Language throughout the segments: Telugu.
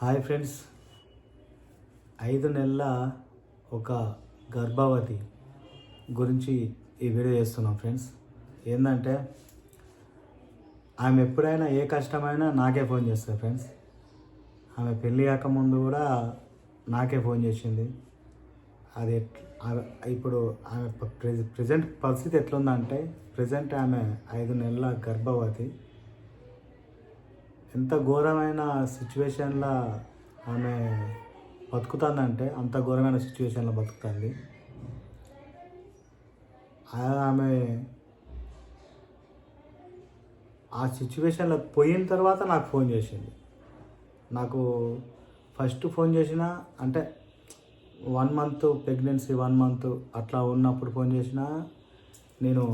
Hi friends. ఐదు నెలల ఒక గర్భవతి గురించి ఈ వీడియో చేస్తున్నాం ఫ్రెండ్స్. ఏంటంటే ఆమె ఎప్పుడైనా ఏ కష్టమైనా నాకే ఫోన్ చేస్తుంది ఫ్రెండ్స్. ఆమె పెళ్ళి కాకముందు కూడా నాకే ఫోన్ చేసింది. అది ఇప్పుడు ఆమె ప్రజెంట్ పరిస్థితి ఎట్లుందంటే ప్రజెంట్ ఆమె ఐదు నెలల గర్భవతి. ఎంత ఘోరమైన సిచ్యువేషన్లో ఆమె బతుకుతుందంటే అంత ఘోరమైన సిచ్యువేషన్లో బతుకుతుంది. ఆమె ఆ సిచ్యువేషన్లో పోయిన తర్వాత నాకు ఫోన్ చేసింది. నాకు ఫస్ట్ ఫోన్ చేసిన అంటే one month pregnancy one month అట్లా ఉన్నప్పుడు ఫోన్ చేసిన నేను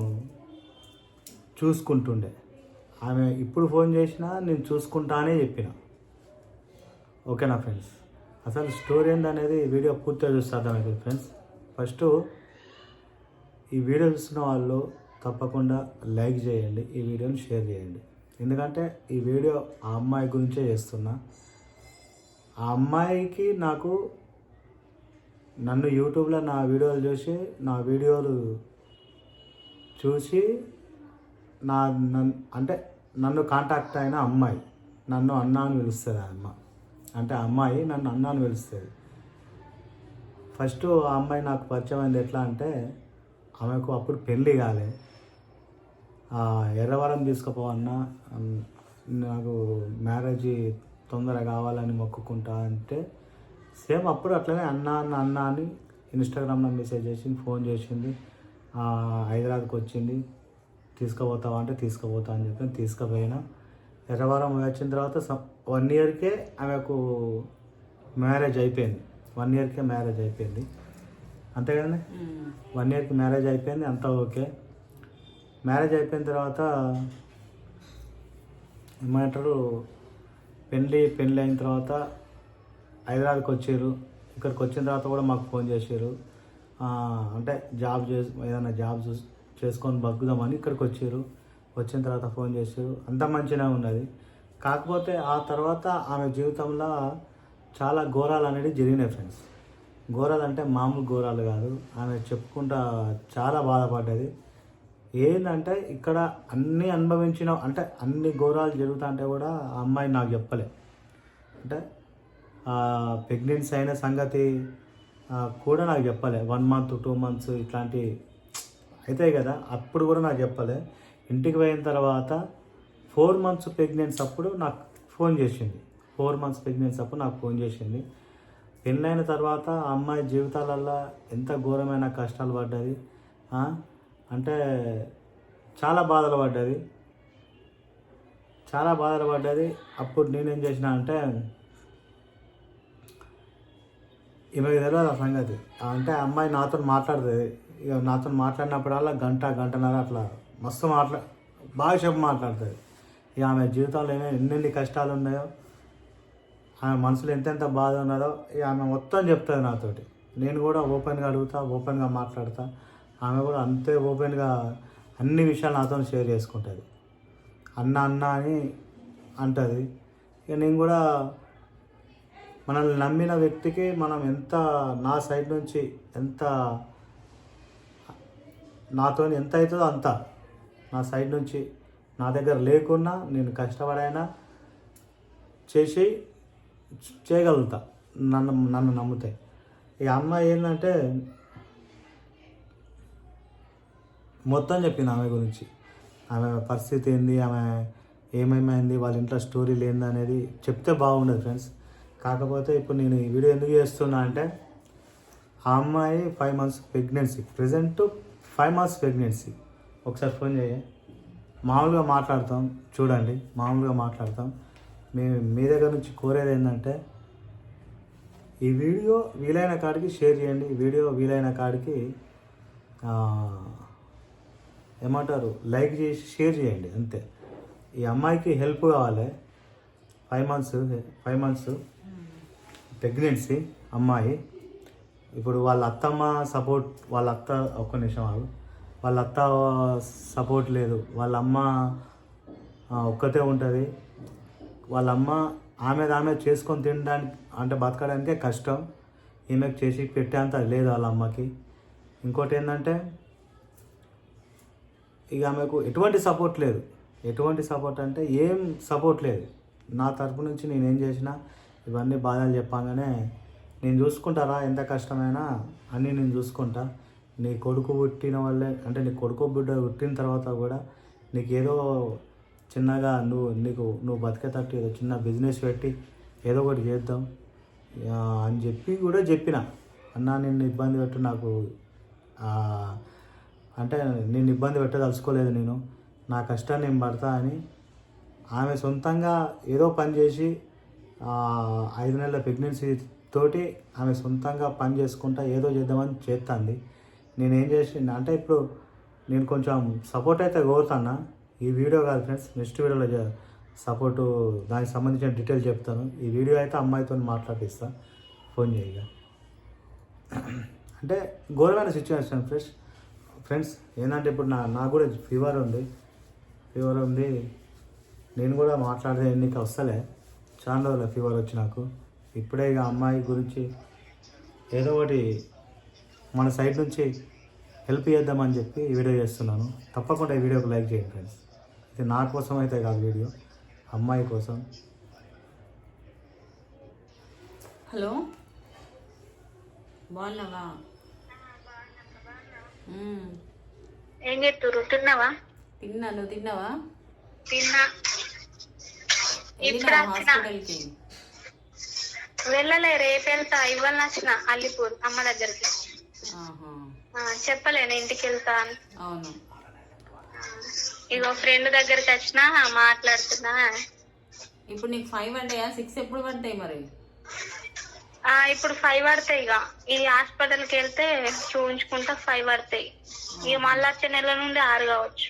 చూసుకుంటుండే. ఆమె ఇప్పుడు ఫోన్ చేసినా నేను చూసుకుంటానే చెప్పిన. ఓకేనా ఫ్రెండ్స్? అసలు స్టోరీ ఏంటనేది వీడియో పూర్తిగా చూస్తే అర్థమవుతుంది ఫ్రెండ్స్. ఫస్ట్ ఈ వీడియో చూస్తున్న వాళ్ళు తప్పకుండా లైక్ చేయండి ఈ వీడియోని షేర్ చేయండి. ఎందుకంటే ఈ వీడియో ఆ అమ్మాయి గురించే చేస్తున్నా. ఆ అమ్మాయికి నాకు నన్ను యూట్యూబ్లో నా వీడియోలు చూసి నా వీడియోలు చూసి నా నన్- అంటే నన్ను కాంటాక్ట్ అయిన అమ్మాయి. నన్ను అన్న అని పిలుస్తుంది ఆ అమ్మ. అంటే ఆ అమ్మాయి నన్ను అన్న అని పిలుస్తుంది. ఫస్ట్ ఆ అమ్మాయి నాకు పరిచయం అయింది ఎట్లా అంటే ఆమెకు అప్పుడు పెళ్ళి కాలే. ఆ, ఎర్రవరం తీసుకుపోవన్నా నాకు మ్యారేజ్ తొందర కావాలని మొక్కుకుంటా అంటే సేమ్ అప్పుడు అట్లనే అన్న అన్న అన్న అని ఇన్స్టాగ్రామ్లో మెసేజ్ చేసింది ఫోన్ చేసింది. హైదరాబాద్కి వచ్చింది. తీసుకుపోతావా అంటే తీసుకుపోతా అని చెప్పి తీసుకుపోయినా. ఎర్రవరం వచ్చిన తర్వాత వన్ ఇయర్కే ఆమెకు మ్యారేజ్ అయిపోయింది. వన్ ఇయర్కే మ్యారేజ్ అయిపోయింది. అంతే కదండి? వన్ ఇయర్కి మ్యారేజ్ అయిపోయింది అంతా ఓకే. మ్యారేజ్ అయిపోయిన తర్వాత ఏమంటారు? పెళ్ళి పెళ్ళి అయిన తర్వాత హైదరాబాద్కి వచ్చారు. ఇక్కడికి వచ్చిన తర్వాత కూడా మాకు ఫోన్ చేశారు. అంటే జాబ్ చేసి ఏదైనా జాబ్ చూస్- చేసుకొని బగ్గుదామని ఇక్కడికి వచ్చారు. వచ్చిన తర్వాత ఫోన్ చేశారు. అంత మంచిగా ఉన్నది. కాకపోతే ఆ తర్వాత ఆమె జీవితంలో చాలా ఘోరాలు అనేవి జరిగినాయి ఫ్రెండ్స్. ఘోరాలు అంటే మామూలు ఘోరాలు కాదు. ఆమె చెప్పుకుంటా చాలా బాధపడ్డది. ఏంటంటే ఇక్కడ అన్నీ అనుభవించిన అంటే అన్ని ఘోరాలు జరుగుతుంటే కూడా ఆ అమ్మాయి నాకు చెప్పలే. అంటే ప్రెగ్నెన్సీ అయిన సంగతి కూడా నాకు చెప్పలే. వన్ మంత్ టూ మంత్స్ ఇట్లాంటి అయితే కదా అప్పుడు కూడా నాకు చెప్పలే. ఇంటికి పోయిన తర్వాత ఫోర్ మంత్స్ ప్రెగ్నెన్సీ అప్పుడు నాకు ఫోన్ చేసింది. ఫోర్ మంత్స్ ప్రెగ్నెన్సీ అప్పుడు నాకు ఫోన్ చేసింది. పెళ్ళైన తర్వాత ఆ అమ్మాయి జీవితాలల్లో ఎంత ఘోరమైన కష్టాలు పడ్డది అంటే చాలా బాధలు పడ్డది. చాలా బాధలు పడ్డది. అప్పుడు నేనేం చేసిన అంటే ఈమెకి తెలియదు ఆ సంగతి. అంటే అమ్మాయి నాతో మాట్లాడుతుంది. ఇక నాతో మాట్లాడినప్పుడల్లా గంట గంటన్నర అట్లా మస్తు మాట్లా బాగా చెప్పు మాట్లాడుతుంది ఇక ఆమె జీవితంలో ఏమేమి ఎన్నెన్ని కష్టాలు ఉన్నాయో ఆమె మనసులో ఎంతెంత బాధ ఉన్నదో ఇక ఆమె మొత్తం చెప్తుంది నాతోటి. నేను కూడా ఓపెన్గా అడుగుతా ఓపెన్గా మాట్లాడతా. ఆమె కూడా అంతే ఓపెన్గా అన్ని విషయాలు నాతో షేర్ చేసుకుంటుంది. అన్న అన్న అని అంటుంది. ఇక నేను కూడా మనల్ని నమ్మిన వ్యక్తికి మనం ఎంత నా సైడ్ నుంచి ఎంత నాతో ఎంత అవుతుందో అంత. నా సైడ్ నుంచి నా దగ్గర లేకున్నా నేను కష్టపడైనా చేసి చేయగలుగుతా. నన్ను నన్ను నమ్ముతాయి ఈ అమ్మాయి ఏంటంటే మొత్తం చెప్పింది ఆమె గురించి. ఆమె పరిస్థితి ఏంది ఆమె ఏమేమైంది వాళ్ళ ఇంట్లో స్టోరీలు ఏంది అనేది చెప్తే బాగుండదు ఫ్రెండ్స్. కాకపోతే ఇప్పుడు నేను ఈ వీడియో ఎందుకు చేస్తున్నా అంటే ఆ అమ్మాయి five months pregnancy. Present five months pregnancy ఒకసారి ఫోన్ చేయ మామూలుగా మాట్లాడతాం. చూడండి మామూలుగా మాట్లాడతాం. మేము మీ దగ్గర నుంచి కోరేది ఏంటంటే ఈ వీడియో వీలైన కాడికి షేర్ చేయండి. వీడియో వీలైన కాడికి ఏమంటారు లైక్ చేసి షేర్ చేయండి. అంతే. ఈ అమ్మాయికి హెల్ప్ కావాలి. Five months five months pregnancy అమ్మాయి. ఇప్పుడు వాళ్ళ అత్తమ్మ సపోర్ట్ వాళ్ళ అత్త ఒక్క నిమిషం ఆగు. వాళ్ళ అత్త సపోర్ట్ లేదు. వాళ్ళ అమ్మ ఒక్కతే ఉంటుంది. వాళ్ళ అమ్మ ఆమె ఆమె చేసుకొని తినడానికి అంటే బతకడానికే కష్టం. ఈమెకు చేసి పెట్టేంత లేదు వాళ్ళ అమ్మకి ఇంకోటి ఏంటంటే ఇక ఆమెకు ఎటువంటి సపోర్ట్ లేదు. ఎటువంటి సపోర్ట్ అంటే ఏం సపోర్ట్ లేదు. నా తరపు నుంచి నేనేం చేసినా ఇవన్నీ బాధలు చెప్పాగానే నేను చూసుకుంటారా? ఎంత కష్టమైనా అన్నీ నేను చూసుకుంటా. నీ కొడుకు పుట్టిన వాళ్ళే అంటే నీ కొడుకు బిడ్డ పుట్టిన తర్వాత కూడా నీకు ఏదో చిన్నగా నువ్వు నీకు నువ్వు బతికేటట్టు ఏదో చిన్న బిజినెస్ పెట్టి ఏదో ఒకటి చేద్దాం. అని చెప్పి కూడా చెప్పిన. అన్న నిన్ను ఇబ్బంది పెట్టు నాకు అంటే నేను ఇబ్బంది పెట్టదలుచుకోలేదు నేను. నా కష్టాన్ని నేను పడతా అని ఆమె సొంతంగా ఏదో పని చేసి ఐదు నెలల ప్రెగ్నెన్సీ తోటి ఆమె సొంతంగా పని చేసుకుంటా ఏదో చేద్దామని చేస్తుంది నేనేం చేసిన అంటే ఇప్పుడు నేను కొంచెం సపోర్ట్ అయితే కోరుతున్నా. ఈ వీడియో కాదు ఫ్రెండ్స్ నెక్స్ట్ వీడియోలో సపోర్టు దానికి సంబంధించిన డీటెయిల్స్ చెప్తాను. ఈ వీడియో అయితే అమ్మాయితో మాట్లాడిస్తా. ఫోన్ చేయగా అంటే ఘోరమైన సిచ్యువేషన్ ఫ్రెండ్స్. ఫ్రెండ్స్ ఏంటంటే ఇప్పుడు నా నాకు కూడా ఫీవర్ ఉంది. ఫీవర్ ఉంది. నేను కూడా మాట్లాడే ఎన్నిక వస్తలే. చాలా రోజుల ఫీవర్ వచ్చి నాకు. ఇప్పుడే ఇక అమ్మాయి గురించి ఏదో ఒకటి మన సైడ్ నుంచి హెల్ప్ చేద్దామని చెప్పి ఈ వీడియో చేస్తున్నాను. తప్పకుండా ఈ వీడియోకి లైక్ చేయండి ఫ్రెండ్స్. ఇది నా కోసం అయితే కాదు వీడియో అమ్మాయి కోసం. హలో? బాగున్నావా. ఏం చెప్తురు తిన్నావా? తిన్నా నువ్వు తిన్నావా? తిన్నా. హాస్పిటల్కి. వెళ్ళలే రేపు వెళ్తా వచ్చిన అల్లిపూర్ అమ్మ దగ్గరికి. చెప్పలేను ఇంటికి వెళ్తా అని. అవును. ఇగో ఫ్రెండ్ దగ్గరికి వచ్చిన మాట్లాడుతున్నా. ఇప్పుడు నీకు ఫైవ్ పడ్డాయా సిక్స్ ఎప్పుడు పడతాయి మరి? ఆ ఇప్పుడు ఫైవ్ పడతాయి ఇక ఈ హాస్పిటల్కి వెళ్తే చూపించుకుంటా ఫైవ్ పడతాయి. ఇక మళ్ళీ వచ్చే నెల నుండి ఆరు కావచ్చు.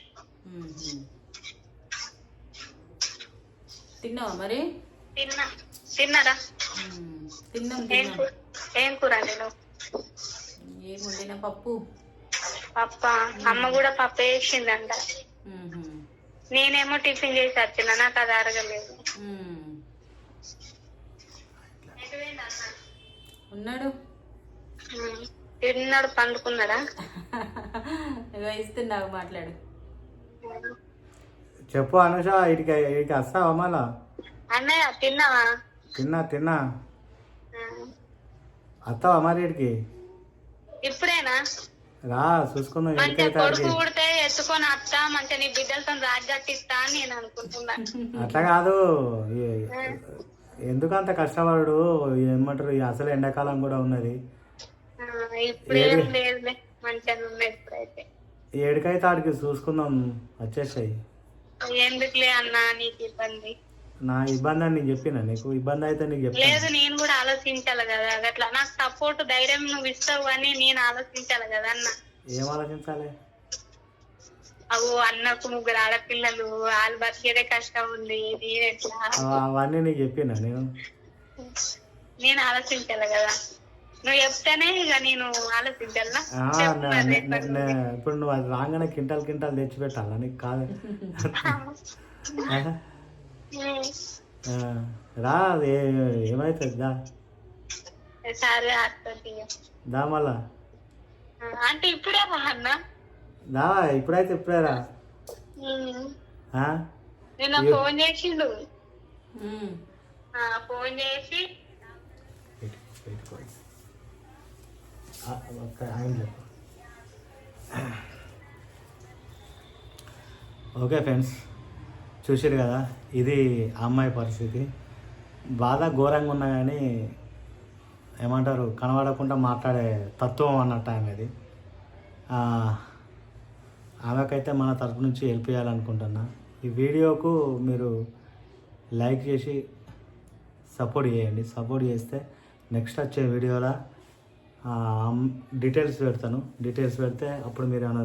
తిన్నావా మరి? తిన్నా. తిన్నారా. తిన్నాం ఏం కూర? నేను ఏం వండిన పప్పు. పప్ప? అమ్మ కూడా పప్పు వేసిందంట. నేనేమో టిఫిన్ చేసి వచ్చిన నాకు అది అరగలేదు. ఉన్నాడు. తిన్నాడు పండుకున్నాడా? ఇస్తున్నావు మాట్లాడు. చెప్పు అనుష ఇటుకి ఇటుకి వస్తావా మళ్ళా? అన్నయ్య తిన్నావా? తిన్నా తిన్నా. వస్తావా మరి ఇటుకి ఇప్పుడేనా? రా చూసుకుందాం పుడితే ఎత్తుకొని వస్తా మంచిగా నీ బిడ్డలతో రాజట్టిస్తా అని నేను అనుకుంటున్నా. అట్లా కాదు ఏ- ఎందుకంత కష్టపడు ఏమంటారు అసలు ఎండాకాలం కూడా ఉన్నది. ఏడికైతే ఆడికి చూసుకుందాం వచ్చేసాయి. ఎందుకులే అన్నా నీకు ఇబ్బంది. నా ఇబ్బంది అని నేను చెప్పిన నీకు ఇబ్బంది అయితే నీకు చెప్తాను. లేదు నేను కూడా ఆలోచించాలి కదా అట్లా నాకు సపోర్ట్ ధైర్యం నువ్వు ఇస్తావు అని నేను ఆలోచించాలి కదా అన్న. ఏం ఆలోచించాలి? అవు అన్నకు ముగ్గురు ఆడపిల్లలు వాళ్ళు బతికేదే కష్టం ఉంది నేను ఎట్లా? అవ- అవన్నీ నీకు చెప్పిన నేను? నేను ఆలోచించాలి కదా. నువ్వు చెప్తేనే ఇక నేను ఆలోచించాలా? ఆ, చెప్పు నే- మరి నే- రేపటి నే- నుండి. ఇప్పుడు నువ్వు అది రాగానే కింటాల్ కింటాల్ తెచ్చి పెట్టాలా నీకు కాదు. ఆ? రా అది ఏ- ఏమవుతుంది దా. సరే దా మళ్ళా. అంటే ఇప్పుడే అన్న. దా ఇప్పుడైతే ఇప్పుడే రా? నిన్న ఫోన్ చేసిండు. ఫోన్ చేసి. Okay friends. చూసారు కదా ఇది అమ్మాయి పరిస్థితి. బాధ ఘోరంగా ఉన్నా కానీ ఏమంటారు కనబడకుండా మాట్లాడే తత్వం అన్నట్టు ఆమెది అది. ఆమెకైతే మన తరపు నుంచి హెల్ప్ చేయాలనుకుంటున్నా. ఈ వీడియోకు మీరు లైక్ చేసి సపోర్ట్ చేయండి. సపోర్ట్ చేస్తే నెక్స్ట్ వచ్చే వీడియోలో డీటెయిల్స్ పెడతాను. డీటెయిల్స్ పెడితే అప్పుడు మీరు ఏమైనా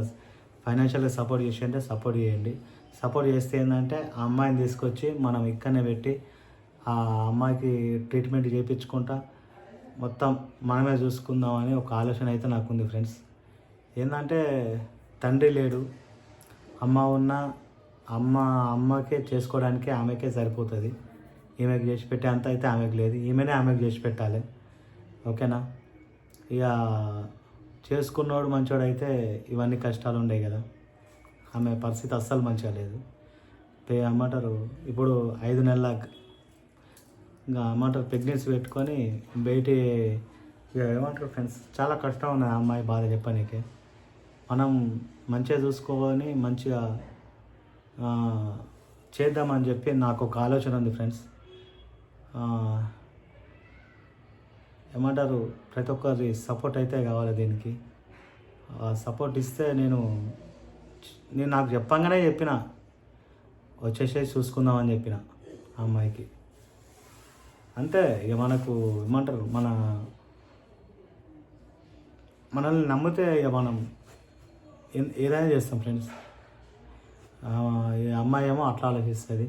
ఫైనాన్షియల్గా సపోర్ట్ చేసి అంటే సపోర్ట్ చేయండి. సపోర్ట్ చేస్తే ఏంటంటే ఆ అమ్మాయిని తీసుకొచ్చి మనం ఇక్కడనే పెట్టి ఆ అమ్మాయికి ట్రీట్మెంట్ చేయించుకుంటా మొత్తం మనమే చూసుకుందామని ఒక ఆలోచన అయితే నాకు ఉంది ఫ్రెండ్స్. ఏంటంటే తండ్రి లేడు అమ్మ ఉన్న అమ్మ అమ్మకే చేసుకోవడానికి ఆమెకే సరిపోతుంది. ఈమెకు చేసి పెట్టే అంత అయితే ఆమెకు లేదు ఈమెనే ఆమెకు చేసి పెట్టాలి. ఓకేనా? ఇక చేసుకున్నోడు మంచోడు అయితే ఇవన్నీ కష్టాలు ఉండేవి కదా. ఆమె పరిస్థితి అస్సలు మంచిగా లేదు. అమ్మంటారు ఇప్పుడు ఐదు నెలల ఇంకా అమ్మంటారు ప్రెగ్నెన్సీ పెట్టుకొని బయట ఇక ఏమంటారు ఫ్రెండ్స్ చాలా కష్టం ఉన్నది అమ్మాయి బాధ చెప్పనీకి. మనం మంచిగా చూసుకోవాలని మంచిగా చేద్దామని చెప్పి నాకు ఒక ఆలోచన ఉంది ఫ్రెండ్స్. ఏమంటారు ప్రతి ఒక్కరి సపోర్ట్ అయితే కావాలి దీనికి. సపోర్ట్ ఇస్తే నేను నేను నాకు చెప్పంగానే చెప్పిన. వచ్చేసేసి చూసుకుందామని చెప్పిన ఆ అమ్మాయికి. అంతే ఇక మనకు ఏమంటారు మన మనల్ని నమ్మితే ఇక మనం ఏదైనా చేస్తాం ఫ్రెండ్స్. ఈ అమ్మాయి ఏమో అట్లా ఆలోచిస్తుంది.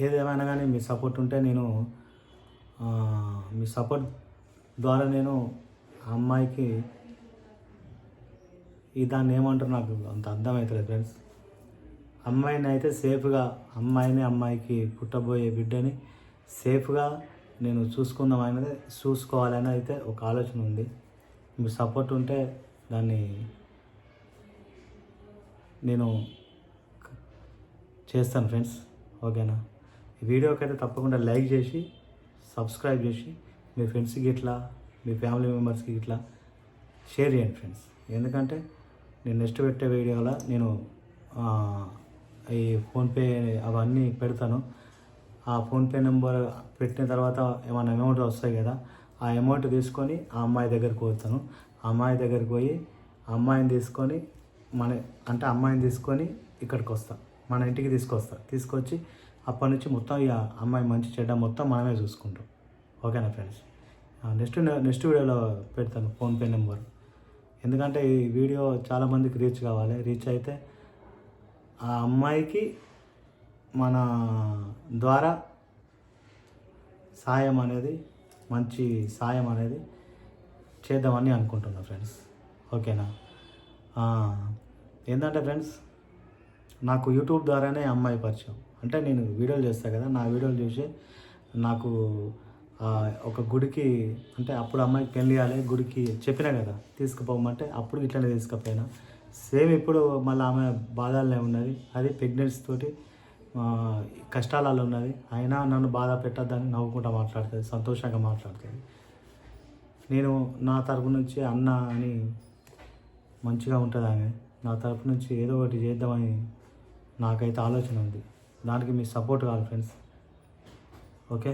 ఏదేమైనా కానీ మీ సపోర్ట్ ఉంటే నేను మీ సపోర్ట్ ద్వారా నేను ఆ అమ్మాయికి ఈ దాన్ని ఏమంటారు నాకు అంత అర్థమవుతుంది ఫ్రెండ్స్. అమ్మాయిని అయితే సేఫ్గా అమ్మాయిని అమ్మాయికి పుట్టబోయే బిడ్డని సేఫ్గా నేను చూసుకుందామనేది చూసుకోవాలని అయితే ఒక ఆలోచన ఉంది. మీ సపోర్ట్ ఉంటే దాన్ని నేను చేస్తాను ఫ్రెండ్స్. ఓకేనా? ఈ వీడియోకి అయితే తప్పకుండా లైక్ చేసి సబ్స్క్రైబ్ చేసి మీ ఫ్రెండ్స్కి ఇట్లా మీ ఫ్యామిలీ మెంబర్స్కి ఇట్లా షేర్ చేయండి ఫ్రెండ్స్. ఎందుకంటే నేను నెక్స్ట్ పెట్టే వీడియోలో నేను ఈ ఫోన్పే అవన్నీ పెడతాను. ఆ ఫోన్పే నెంబర్ పెట్టిన తర్వాత ఏమైనా అమౌంట్ వస్తాయి కదా ఆ అమౌంట్ తీసుకొని ఆ అమ్మాయి దగ్గరికి పోతాను. ఆ అమ్మాయి దగ్గరికి పోయి అమ్మాయిని తీసుకొని మన అంటే అమ్మాయిని తీసుకొని ఇక్కడికి వస్తా. మన ఇంటికి తీసుకొస్తా. తీసుకొచ్చి అప్పటి నుంచి మొత్తం ఇక అమ్మాయి మంచి చెడ్డ మొత్తం మనమే చూసుకుంటాం. ఓకేనా ఫ్రెండ్స్? నెక్స్ట్ నెక్స్ట్ వీడియోలో పెడతాను ఫోన్పే నెంబర్. ఎందుకంటే ఈ వీడియో చాలామందికి రీచ్ కావాలి రీచ్ అయితే ఆ అమ్మాయికి మన ద్వారా సాయం అనేది మంచి సాయం అనేది చేద్దామని అనుకుంటున్నా ఫ్రెండ్స్. ఓకేనా? ఏంటంటే ఫ్రెండ్స్ నాకు యూట్యూబ్ ద్వారానే అమ్మాయి పరిచయం. అంటే నేను వీడియోలు చేస్తాను కదా నా వీడియోలు చూసి నాకు ఒక గుడికి అంటే అప్పుడు అమ్మాయికి పెళ్ళి చేయాలి గుడికి చెప్పినా కదా తీసుకుపోమంటే అప్పుడు ఇట్లనే తీసుకుపోయినా. సేమ్ ఇప్పుడు మళ్ళీ ఆమె బాధలనే ఉన్నది. అది ప్రెగ్నెన్సీ తోటి కష్టాలలో ఉన్నది. అయినా నన్ను బాధ పెట్టద్దని నవ్వుకుంటా మాట్లాడుతుంది సంతోషంగా మాట్లాడుతుంది. నేను నా తరపు నుంచి అన్న అని మంచిగా ఉంటుంది ఆమె. నా తరపు నుంచి ఏదో ఒకటి చేద్దామని నాకైతే ఆలోచన ఉంది. దానికి మీ సపోర్ట్ కావాలి ఫ్రెండ్స్ ఓకే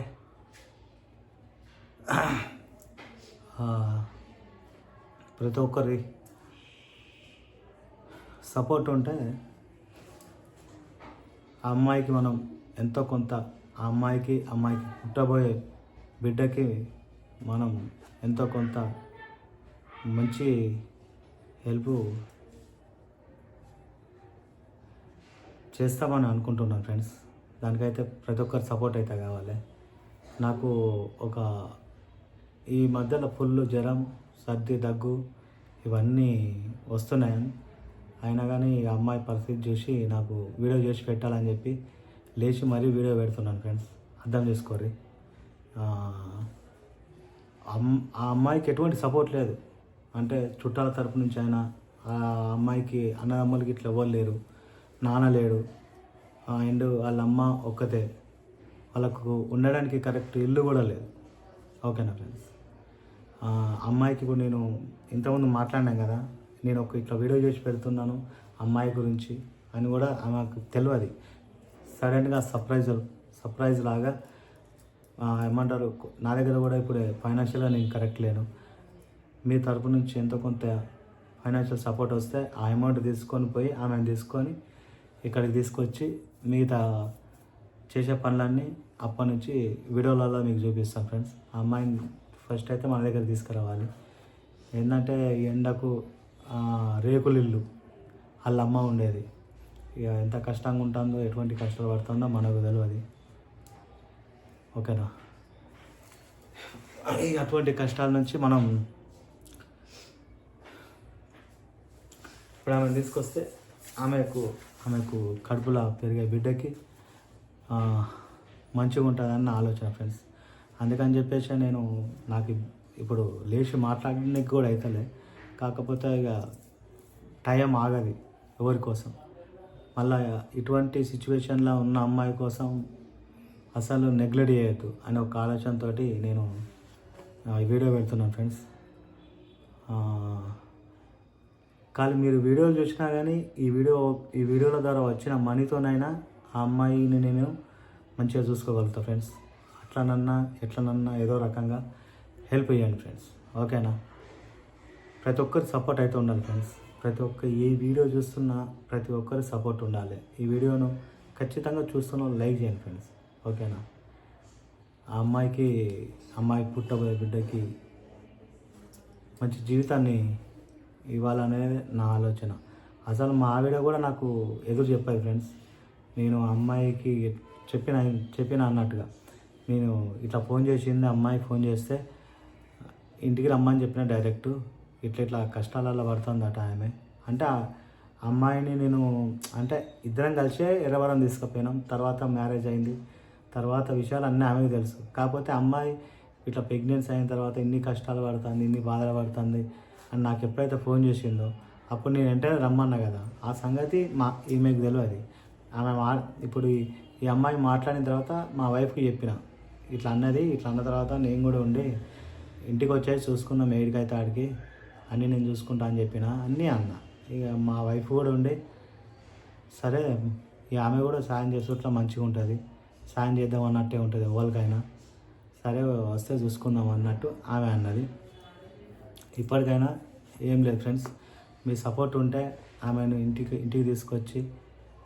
ప్రతి ఒక్కరి సపోర్ట్ ఉంటే ఆ అమ్మాయికి మనం ఎంతో కొంత ఆ అమ్మాయికి అమ్మాయికి పుట్టబోయే బిడ్డకి మనం ఎంతో కొంత మంచి హెల్ప్ చేస్తామని అనుకుంటున్నాను ఫ్రెండ్స్. దానికైతే ప్రతి ఒక్కరి సపోర్ట్ అయితే కావాలి. నాకు ఒక ఈ మధ్యలో ఫుల్ జ్వరం సర్ది దగ్గు ఇవన్నీ వస్తున్నాయి. అయినా కానీ ఈ అమ్మాయి పరిస్థితి చూసి నాకు వీడియో చేసి పెట్టాలని చెప్పి లేచి మరీ వీడియో పెడుతున్నాను ఫ్రెండ్స్. అర్థం చేసుకోర్రి. ఆ, అమ్- ఆ అమ్మాయికి ఎటువంటి సపోర్ట్ లేదు. అంటే చుట్టాల తరపు నుంచి అయినా ఆ అమ్మాయికి అన్నదమ్ములకి ఇట్లా ఎవరు లేరు నాన్న లేడు. అండ్ వాళ్ళ అమ్మ ఒక్కతే. వాళ్ళకు ఉండడానికి కరెక్ట్ ఇల్లు కూడా లేదు. ఓకేనా ఫ్రెండ్స్? అమ్మాయికి ఇప్పుడు నేను ఇంతకుముందు మాట్లాడినాం కదా నేను ఒక ఇట్లా వీడియో చేసి పెడుతున్నాను అమ్మాయి గురించి అని కూడా ఆమెకు తెలియదు సడన్గా సర్ప్రైజ్ సర్ప్రైజ్ లాగా ఏమంటారు నా దగ్గర కూడా ఇప్పుడు ఫైనాన్షియల్గా నేను కరెక్ట్ లేను. మీ తరపు నుంచి ఎంతో కొంత ఫైనాన్షియల్ సపోర్ట్ వస్తే ఆ అమౌంట్ తీసుకొని పోయి ఆమెను తీసుకొని ఇక్కడికి తీసుకొచ్చి మిగతా చేసే పనులన్నీ అప్పటి నుంచి వీడియోలలో మీకు చూపిస్తాను ఫ్రెండ్స్. ఆ అమ్మాయిని ఫస్ట్ అయితే మన దగ్గర తీసుకురావాలి. ఏంటంటే ఎండకు రేకులిల్లు ఇల్లు వాళ్ళ అమ్మ ఉండేది. ఇక ఎంత కష్టంగా ఉంటుందో ఎటువంటి కష్టాలు పడుతుందో మనకు తెలియదు ఓకేనా? ఇక అటువంటి కష్టాల నుంచి మనం ఇప్పుడు ఆమె తీసుకొస్తే ఆమెకు ఆమెకు కడుపులో పెరిగే బిడ్డకి మంచిగా ఉంటుందని ఆలోచన ఫ్రెండ్స్ అందుకని చెప్పేసి నేను నాకు ఇప్పుడు లేచి మాట్లాడడానికి కూడా అవుతలే కాకపోతే ఇక టైం ఆగది ఎవరి కోసం. మళ్ళీ ఇటువంటి సిచ్యువేషన్లో ఉన్న అమ్మాయి కోసం అసలు నెగ్లెక్ట్ చేయొద్దు అనే ఒక ఆలోచనతో నేను ఈ వీడియో పెడుతున్నాను ఫ్రెండ్స్. కానీ మీరు వీడియోలు చూసినా కానీ ఈ వీడియో ఈ వీడియోల ద్వారా వచ్చిన మనీతోనైనా ఆ అమ్మాయిని నేను మంచిగా చూసుకోగలుగుతా ఫ్రెండ్స్. ఎట్లనన్నా ఎట్లనన్నా ఏదో రకంగా హెల్ప్ చేయండి ఫ్రెండ్స్. ఓకేనా? ప్రతి ఒక్కరి సపోర్ట్ అయితే ఉండాలి ఫ్రెండ్స్. ప్రతి ఒక్క ఏ వీడియో చూస్తున్నా ప్రతి ఒక్కరి సపోర్ట్ ఉండాలి. ఈ వీడియోను ఖచ్చితంగా చూస్తున్న లైక్ చేయండి ఫ్రెండ్స్. ఓకేనా? ఆ అమ్మాయికి అమ్మాయి పుట్టబోయే బిడ్డకి మంచి జీవితాన్ని ఇవ్వాలనేది నా ఆలోచన. అసలు మా ఆవిడ కూడా నాకు ఎదురు చెప్పాయి ఫ్రెండ్స్. నేను ఆ అమ్మాయికి చెప్పిన చెప్పిన అన్నట్టుగా. నేను ఇట్లా ఫోన్ చేసింది అమ్మాయి ఫోన్ చేస్తే ఇంటికి రమ్మని చెప్పిన డైరెక్ట్ ఇట్లా ఇట్లా కష్టాలలో పడుతుందట ఆమె. అంటే అమ్మాయిని నేను అంటే ఇద్దరం కలిసే ఎర్రవరం తీసుకుపోయినాం. తర్వాత మ్యారేజ్ అయింది. తర్వాత విషయాలు అన్నీ ఆమెకు తెలుసు. కాకపోతే అమ్మాయి ఇట్లా ప్రెగ్నెన్సీ అయిన తర్వాత ఇన్ని కష్టాలు పడుతుంది ఇన్ని బాధలు పడుతుంది అని నాకు ఎప్పుడైతే ఫోన్ చేసిందో అప్పుడు నేను వెంటనే రమ్మన్నా కదా. ఆ సంగతి మా ఈమెకు తెలియదు. ఆమె మా ఇప్పుడు ఈ- ఈ అమ్మాయి మాట్లాడిన తర్వాత మా వైఫ్కి చెప్పిన. ఇట్లా అన్నది ఇట్లా అన్న తర్వాత నేను కూడా ఉండి ఇంటికి వచ్చేసి చూసుకున్నాం ఏడికైతే ఆడికి. అన్నీ నేను చూసుకుంటా అని చెప్పిన అన్నీ అన్న. ఇక మా వైఫ్ కూడా ఉండి సరే ఇక ఆమె కూడా సాయం చేసేట్లా మంచిగా ఉంటుంది. సాయం చేద్దాం అన్నట్టే ఉంటుంది ఎవరికైనా. సరే వస్తే చూసుకుందాం అన్నట్టు ఆమె అన్నది. ఇప్పటికైనా ఏం లేదు ఫ్రెండ్స్. మీ సపోర్ట్ ఉంటే ఆమెను ఇంటికి ఇంటికి తీసుకొచ్చి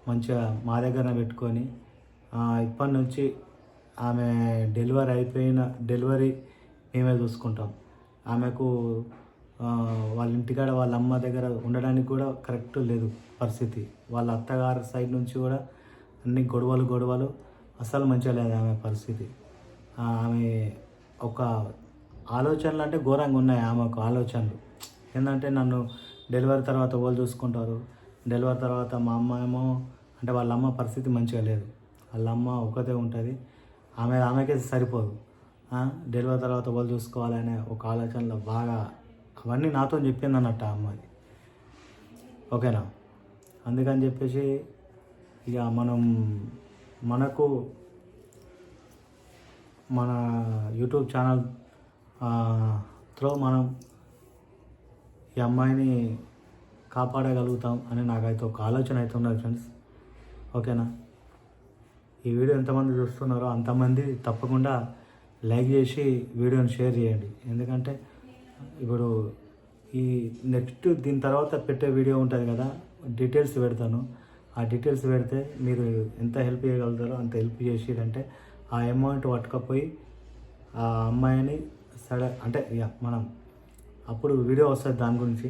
మంచిగా మా దగ్గర పెట్టుకొని ఇప్పటి నుంచి ఆమె డెలివరీ అయిపోయిన డెలివరీ మేమే చూసుకుంటాం. ఆమెకు వాళ్ళ ఇంటికాడ వాళ్ళ అమ్మ దగ్గర ఉండడానికి కూడా కరెక్ట్ లేదు పరిస్థితి. వాళ్ళ అత్తగారి సైడ్ నుంచి కూడా అన్ని గొడవలు గొడవలు. అస్సలు మంచిగా లేదు ఆమె పరిస్థితి. ఆమె ఒక ఆలోచనలు అంటే ఘోరంగా ఉన్నాయి ఆమెకు ఆలోచనలు. ఏంటంటే నన్ను డెలివరీ తర్వాత వాళ్ళు చూసుకుంటారు? డెలివరీ తర్వాత మా అమ్మ ఏమో అంటే వాళ్ళ అమ్మ పరిస్థితి మంచిగా లేదు. వాళ్ళ అమ్మ ఒకతే ఉంటుంది. ఆమె ఆమెకే సరిపోదు. డెలివరీ తర్వాత వాళ్ళు చూసుకోవాలనే ఒక ఆలోచనలో బాగా అవన్నీ నాతో చెప్పింది అన్నట్టు ఆ అమ్మాయి. ఓకేనా? అందుకని చెప్పేసి ఇక మనం మనకు మన యూట్యూబ్ ఛానల్ త్రో మనం ఈ అమ్మాయిని కాపాడగలుగుతాం అని నాకైతే ఒక ఆలోచన అయితే ఉన్నది ఫ్రెండ్స్. ఓకేనా? ఈ వీడియో ఎంతమంది చూస్తున్నారో అంతమంది తప్పకుండా లైక్ చేసి వీడియోని షేర్ చేయండి. ఎందుకంటే ఇప్పుడు ఈ నెక్స్ట్ దీని తర్వాత పెట్టే వీడియో ఉంటుంది కదా డీటెయిల్స్ పెడతాను. ఆ డీటెయిల్స్ పెడితే మీరు ఎంత హెల్ప్ చేయగలుగుతారో అంత హెల్ప్ చేసిరంటే ఆ అమౌంట్ పట్టుకపోయి ఆ అమ్మాయిని సడ అంటే ఇక మనం అప్పుడు వీడియో వస్తుంది దాని గురించి.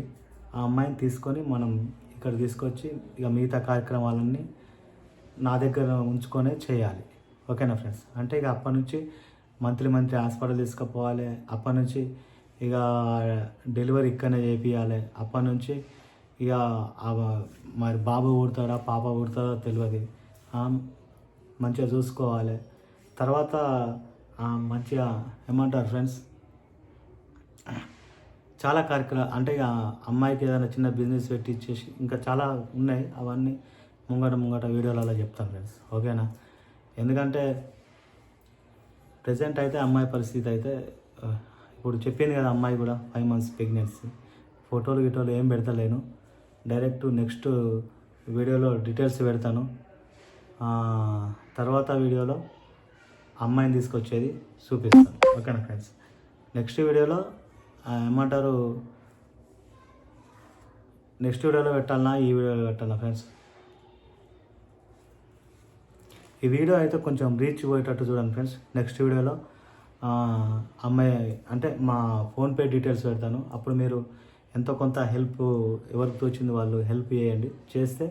ఆ అమ్మాయిని తీసుకొని మనం ఇక్కడ తీసుకొచ్చి ఇక మిగతా కార్యక్రమాలన్నీ నా దగ్గర ఉంచుకొనే చేయాలి. ఓకేనా ఫ్రెండ్స్? అంటే ఇక అప్పటి నుంచి మంత్లీ మంత్లీ హాస్పిటల్ తీసుకుపోవాలి. అప్పటి నుంచి ఇక డెలివరీ ఇక్కడనే చేపియాలి. అప్పటి నుంచి ఇక ఆ మరి బాబు పుడతాడా పాప పుడతాడో తెలియదు మంచిగా చూసుకోవాలి. తర్వాత మంచిగా ఏమంటారు ఫ్రెండ్స్? చాలా కార్యక్రమాలు అంటే ఇక అమ్మాయికి ఏదైనా చిన్న బిజినెస్ పెట్టి ఇచ్చేసి ఇంకా చాలా ఉన్నాయి అవన్నీ. ముంగట ముంగట వీడియోలలో చెప్తాను ఫ్రెండ్స్. ఓకేనా? ఎందుకంటే ప్రజెంట్ అయితే అమ్మాయి పరిస్థితి అయితే ఇప్పుడు చెప్పింది కదా అమ్మాయి కూడా ఫైవ్ మంత్స్ ప్రెగ్నెన్సీ ఫోటోలు గిటోలు ఏం పెడతలేను. డైరెక్ట్ నెక్స్ట్ వీడియోలో డీటెయిల్స్ పెడతాను. తర్వాత వీడియోలో అమ్మాయిని తీసుకొచ్చేది చూపిస్తాను. ఓకేనా ఫ్రెండ్స్ నెక్స్ట్ వీడియోలో ఏమంటారు? నెక్స్ట్ వీడియోలో పెట్టాలనా? ఈ వీడియోలో పెట్టాలా ఫ్రెండ్స్ ఈ వీడియో అయితే కొంచెం రీచ్ పోయేటట్టు చూడండి ఫ్రెండ్స్ నెక్స్ట్ వీడియోలో అమ్మాయి అంటే మా ఫోన్పే డీటెయిల్స్ పెడతాను. అప్పుడు మీరు ఎంతో కొంత హెల్ప్ ఎవరికి తోచింది వాళ్ళు హెల్ప్ చేయండి. చేస్తే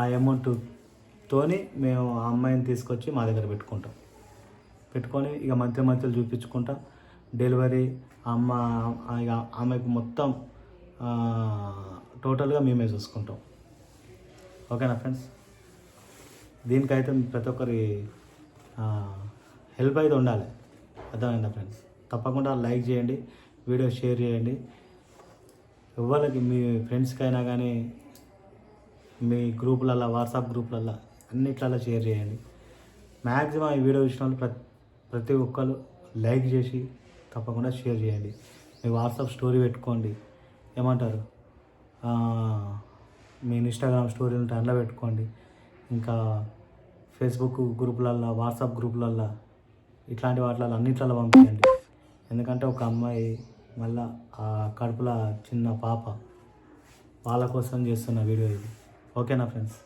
ఆ అమౌంట్ తోని మేము ఆ అమ్మాయిని తీసుకొచ్చి మా దగ్గర పెట్టుకుంటాం. పెట్టుకొని ఇక మధ్య మధ్యలో చూపించుకుంటా. డెలివరీ అమ్మ ఇక ఆమెకు మొత్తం టోటల్గా మేమే చూసుకుంటాం. ఓకేనా ఫ్రెండ్స్ దీనికైతే ప్రతి ఒక్కరి హెల్ప్ అయితే ఉండాలి. అర్థమైందా ఫ్రెండ్స్? తప్పకుండా లైక్ చేయండి వీడియో షేర్ చేయండి. ఎవరికి మీ ఫ్రెండ్స్కైనా కానీ మీ గ్రూపులల్లో వాట్సాప్ గ్రూపులల్లో అన్నిట్లలో షేర్ చేయండి. మ్యాక్సిమం ఈ వీడియో చూసిన వాళ్ళు ప్రతి ప్రతి ఒక్కరు లైక్ చేసి తప్పకుండా షేర్ చేయండి. మీ వాట్సాప్ స్టోరీ పెట్టుకోండి. ఏమంటారు? మీ ఇన్స్టాగ్రామ్ స్టోరీ ఉంటే అందులో పెట్టుకోండి. ఇంకా ఫేస్బుక్ గ్రూపులల్లో వాట్సాప్ గ్రూపులల్లో ఇట్లాంటి వాటిలలో అన్నిట్లలో పంపించండి. ఎందుకంటే ఒక అమ్మాయి మళ్ళా ఆ కడుపుల చిన్న పాప వాళ్ళ కోసం చేస్తున్న వీడియో ఇది. ఓకేనా ఫ్రెండ్స్?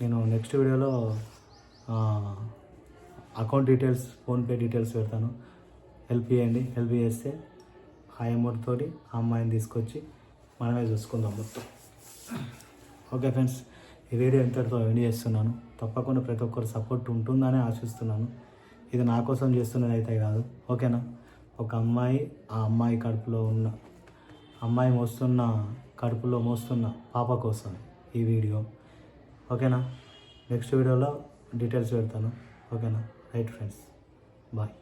నేను నెక్స్ట్ వీడియోలో అకౌంట్ డీటెయిల్స్ ఫోన్పే డీటెయిల్స్ పెడతాను. హెల్ప్ చేయండి. హెల్ప్ చేస్తే ఆ అమౌంట్ తోటి ఆ అమ్మాయిని తీసుకొచ్చి మనమే చూసుకుందాం మొత్తం. Okay friends. ఈ వీడియో ఎంతటితో ఎండ్ చేస్తున్నాను. తప్పకుండా ప్రతి ఒక్కరు సపోర్ట్ ఉంటుందని ఆశిస్తున్నాను. ఇది నా కోసం చేస్తున్నది అయితే కాదు. ఓకేనా? ఒక అమ్మాయి ఆ అమ్మాయి కడుపులో ఉన్న అమ్మాయి మోస్తున్న కడుపులో మోస్తున్న పాప కోసం ఈ వీడియో. ఓకేనా? నెక్స్ట్ వీడియోలో డీటెయిల్స్ పెడతాను. ఓకేనా? Right friends. బాయ్.